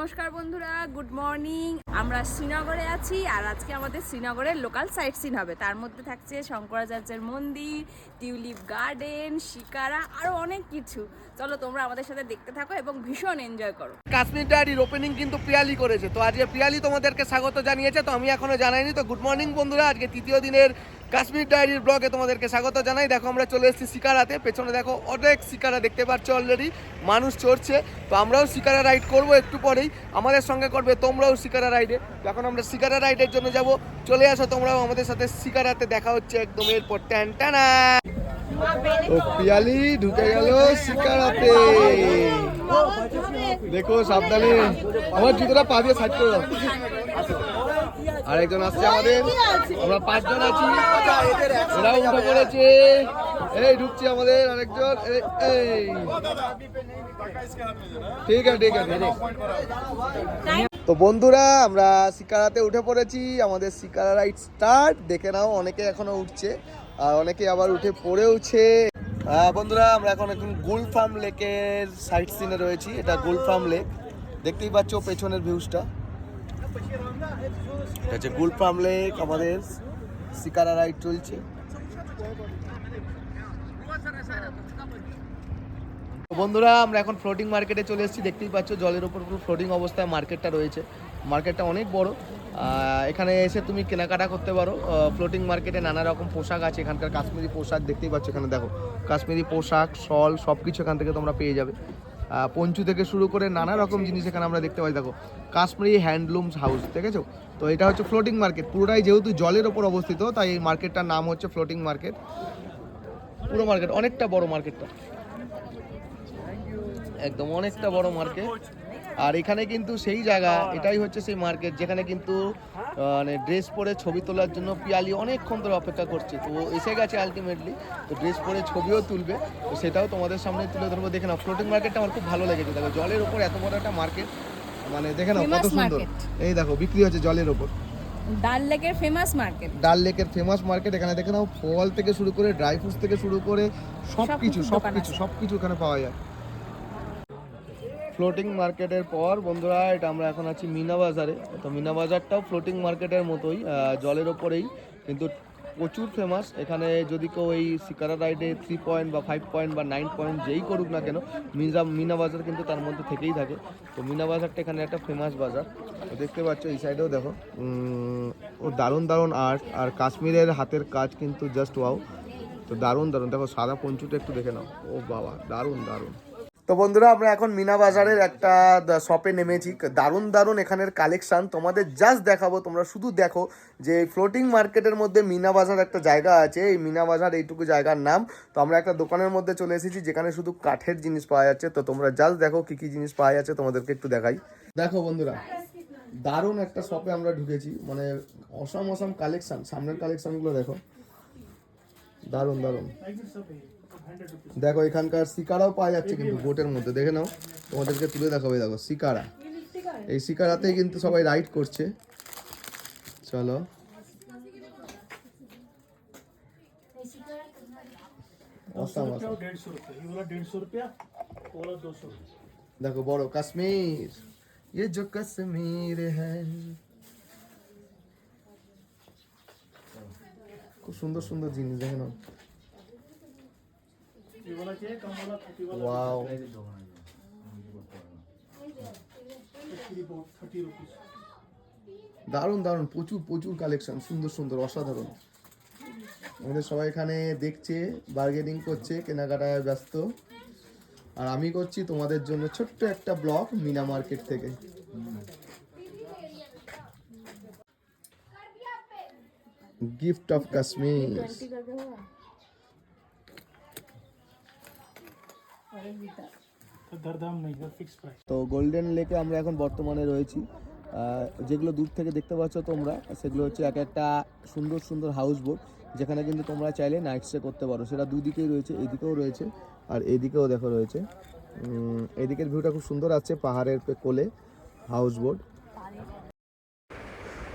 নমস্কার বন্ধুরা, good morning. আমরা শ্রীনগরে আছি আর আজকে আমাদের শ্রীনগরের লোকাল সাইট সিন হবে। তার মধ্যে থাকছে শঙ্করাচার্যের মন্দির, টিউলিপ গার্ডেন, শিকারা আরও অনেক কিছু। চলো তোমরা আমাদের সাথে দেখতে থাকো এবং ভীষণ এনজয় করো। কাশ্মীর ডায়েরির ওপেনিং কিন্তু পিয়ালি করেছে। তো আজকে পিয়ালি তোমাদেরকে স্বাগত জানিয়েছে, তো আমি এখনও জানাইনি। তো গুড মর্নিং বন্ধুরা, আজকে তৃতীয় দিনের কাশ্মীর ডায়েরির ব্লগে তোমাদেরকে স্বাগত জানাই। দেখো, আমরা চলে এসেছি শিকারাতে। পেছনে দেখো, অনেক শিকারা দেখতে পাচ্ছ অলরেডি মানুষ চড়ছে। তো আমরাও শিকারা রাইড করব একটু পরেই। আমাদের সঙ্গে করবে, তোমরাও শিকারা রাইডে এখন আমরা শিকারা রাইডের জন্য যাব। চলে আসো তোমরাও আমাদের সাথে। শিকারাতে দেখা হচ্ছে একদম এরপর। ট্যান টানা পিয়ালি ঢুকে গেল শিকারাতে। দেখো, সাবধানে। আমার জুতোটা পা দিয়ে সাইড করে দাও। আরেকজন আসছে আমাদের। আমরা পাঁচজন আছি। এরাও উঠে পড়েছে। এই ঢুকছে আমাদের আরেকজন। এই- ঠিক আছে ঠিক আছে। তো বন্ধুরা আমরা শিকারাতে উঠে পড়েছি। আমাদের শিকারা রাইড স্টার্ট। দেখে নাও অনেকে এখনও উঠছে আর অনেকে আবার উঠে পড়েওছে। বন্ধুরা আমরা এখন এখন গুল ফার্ম লেকের সাইড সিনে রয়েছি। এটা গুল ফার্ম লেক। দেখতেই পাচ্ছ পেছনের ভিউজটা। এটা হচ্ছে গুল ফার্ম লেক, আমাদের শিকারা রাইড চলছে। বন্ধুরা, আমরা এখন ফ্লোটিং মার্কেটে চলে এসেছি। দেখতেই পাচ্ছ, জলের ওপর পুরো ফ্লোটিং অবস্থায় মার্কেটটা রয়েছে। মার্কেটটা অনেক বড়। এখানে এসে তুমি কেনাকাটা করতে পারো। ফ্লোটিং মার্কেটে নানা রকম পোশাক আছে। এখানকার কাশ্মীরি পোশাক, দেখতেই পাচ্ছ এখানে, দেখো। কাশ্মীরি পোশাক, শল সব কিছু এখান থেকে তোমরা পেয়ে যাবে। পঞ্চু থেকে শুরু করে নানা রকম জিনিস এখানে আমরা দেখতে পাই। দেখো, কাশ্মীরি হ্যান্ডলুমস হাউস দেখেছ তো এটা হচ্ছে ফ্লোটিং মার্কেট পুরোটাই যেহেতু জলের ওপর অবস্থিত, তাই এই মার্কেটটার নাম হচ্ছে ফ্লোটিং মার্কেট পুরো মার্কেট অনেকটা বড় মার্কেটটা একদম অনেকটা বড় মার্কেট আর এখানে কিন্তু সেই জায়গা এটাই হচ্ছে সেই মার্কেট যেখানে কিন্তু মানে ড্রেস পরে ছবি তোলার জন্য পিয়ালি অনেকক্ষণ ধরে অপেক্ষা করছে। তো ও এসে গেছে আলটিমেটলি তো ড্রেস পরে ছবিও তুলবে। তো সেটাও তোমাদের সামনে তুলে ধরবো। দেখে নাও ফ্লোটিং মার্কেটটা আমার খুব ভালো লেগেছে। দেখো জলের ওপর এত বড় একটা মার্কেট মানে দেখে নাও কত সুন্দর। এই দেখো বিক্রি হচ্ছে জলের ওপর ডাল লেকের ফেমাস মার্কেট ডাল লেকের ফেমাস মার্কেট এখানে দেখে নাও ফল থেকে শুরু করে ড্রাই ফ্রুটস থেকে শুরু করে সব কিছু সব কিছু সব কিছু এখানে পাওয়া যায়। ফ্লোটিং মার্কেটের পর, বন্ধুরা, এটা আমরা এখন আছি মিনা বাজারে। তো মিনা বাজারটাও ফ্লোটিং মার্কেটের মতোই জলের ওপরেই, কিন্তু প্রচুর ফেমাস এখানে যদি কেউ এই শিকারা রাইডে থ্রি পয়েন্ট বা ফাইভ পয়েন্ট বা নাইন পয়েন্ট যেই করুক না কেন মিনা মিনা বাজার কিন্তু তার মধ্যে থেকেই থাকে। তো মিনা বাজারটা এখানে একটা ফেমাস বাজার। তো দেখতে পাচ্ছ, এই সাইডেও দেখো। ও দারুণ দারুণ আর্ট আর কাশ্মীরের হাতের কাজ কিন্তু জাস্ট ওয়াও তো দারুণ দারুণ। দেখো, সাদা পঞ্চুটা একটু দেখে নাও। ও বাবা, দারুণ দারুণ। তো বন্ধুরা, আমরা এখন মিনা বাজারের একটা শপে নেমেছি। দারুণ দারুণ এখানের কালেকশান তোমাদের জাস্ট দেখাবো, তোমরা শুধু দেখো যে ফ্লোটিং মার্কেটের মধ্যে মিনা বাজার একটা জায়গা আছে। এই মিনা বাজার, এইটুকু জায়গার নাম। তো আমরা একটা দোকানের মধ্যে চলে এসেছি, যেখানে শুধু কাঠের জিনিস পাওয়া যাচ্ছে। তো তোমরা জাস্ট দেখো কি কি জিনিস পাওয়া যাচ্ছে, তোমাদেরকে একটু দেখাই। দেখো বন্ধুরা, দারুণ একটা শপে আমরা ঢুকেছি। মানে অসম অসম কালেকশান সামনের কালেকশানগুলো দেখো। দারুণ দারুণ। দেখো এখানকার শিকারাও পাওয়া যাচ্ছে কিন্তু বোটের মধ্যে দেখে নাও তোমাদেরকে তুলে দেখাবে দেখো শিকারা এই শিকারাতেই কিন্তু সবাই রাইড করছে চলো অসাম অসাম डेढ़ सौ रुपये ये वाला डेढ़ सौ रुपया वो वाला दो सौ रुपया দেখো বড় কাশ্মীর ये जो कश्मीर है খুব সুন্দর সুন্দর জিনিস দেখে নাও ওয়াও দারুণ দারুণ প্রচুর প্রচুর কালেকশন সুন্দর সুন্দর অসাধারণ। আমাদের সবাই এখানে দেখছে বার্গেনিং করছে কেনাকাটায় ব্যস্ত। আর আমি করছি তোমাদের জন্য ছোট্ট একটা ব্লক মিনা মার্কেট থেকে। গিফট অফ কাশ্মীর তো গোল্ডেন লেকে আমরা এখন বর্তমানে রয়েছি। যেগুলো দূর থেকে দেখতে পাচ্ছ তোমরা, সেগুলো হচ্ছে এক একটা সুন্দর সুন্দর হাউস বোট যেখানে কিন্তু তোমরা চাইলে নাইট স্টে করতে পারো। সেটা দুদিকেই রয়েছে, এদিকেও রয়েছে, আর এদিকেও দেখো রয়েছে। এদিকের ভিউটা খুব সুন্দর আছে পাহাড়ের কোলে হাউস বোট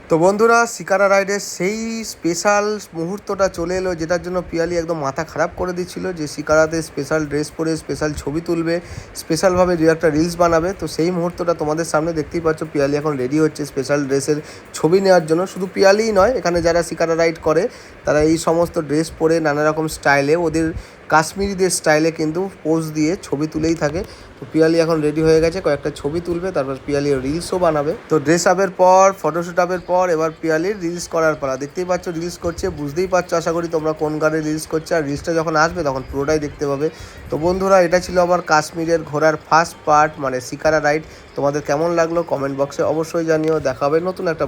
তো বন্ধুরা শিকারা রাইডের সেই স্পেশাল মুহূর্তটা চলে এলো, যেটার জন্য পিয়ালি একদম মাথা খারাপ করে দিচ্ছিল যে শিকারাতে স্পেশাল ড্রেস পরে স্পেশাল ছবি তুলবে স্পেশালভাবে দু একটা রিলস বানাবে। তো সেই মুহূর্তটা তোমাদের সামনে দেখতেই পাচ্ছ, পিয়ালি এখন রেডি হচ্ছে স্পেশাল ড্রেসের ছবি নেওয়ার জন্য। শুধু পিয়ালিই নয়, এখানে যারা শিকারা রাইড করে, তারা এই সমস্ত ড্রেস পরে নানা রকম স্টাইলে ওদের কাশ্মীরিদের স্টাইলে কিন্তু পোজ দিয়ে ছবি তুলেই থাকে। তো পিয়ালি এখন রেডি হয়ে গেছে, কয়েকটা ছবি তুলবে, তারপর পিয়ালি রিলসও বানাবে। তো ড্রেস আপের পর ফটোশ্যুট আপের পর, এবার পিয়ালির রিলস করার পালা। দেখতেই পাচ্ছ রিলস করছে, বুঝতেই পারছ আশা করি তোমরা কোন গানে রিলস করছে, আর রিলসটা যখন আসবে তখন পুরোটাই দেখতে পাবে। তো বন্ধুরা, এটা ছিল আমার কাশ্মীরের ঘোরার ফার্স্ট পার্ট মানে শিকারা রাইড তোমাদের কেমন লাগল? কমেন্ট বক্সে অবশ্যই জানিও। দেখাবে নতুন একটা